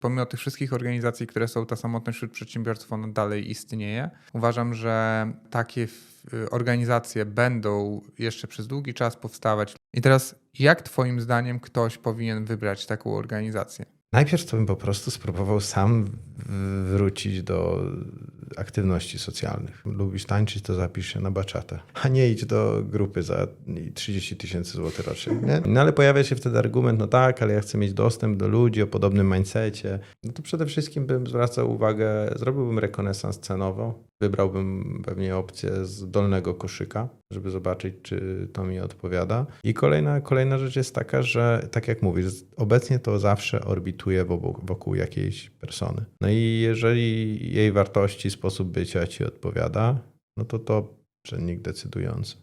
pomimo tych wszystkich organizacji, które są, ta samotność wśród przedsiębiorców, ona dalej istnieje. Uważam, że takie y, organizacje będą jeszcze przez długi czas powstawać. I teraz, jak Twoim zdaniem ktoś powinien wybrać taką organizację? Najpierw to bym po prostu spróbował sam wrócić do aktywności socjalnych. Lubisz tańczyć, to zapisz się na baczatę, a nie idź do grupy za 30 tysięcy złotych rocznie. Nie? No ale pojawia się wtedy argument, no tak, ale ja chcę mieć dostęp do ludzi o podobnym mindsetie. No to przede wszystkim bym zwracał uwagę, zrobiłbym rekonesans cenowo, wybrałbym pewnie opcję z dolnego koszyka, żeby zobaczyć, czy to mi odpowiada. I kolejna, kolejna rzecz jest taka, że tak jak mówisz, obecnie to zawsze orbituje wokół, wokół jakiejś persony. No i jeżeli jej wartości, sposób bycia ci odpowiada, no to to czynnik decydujący.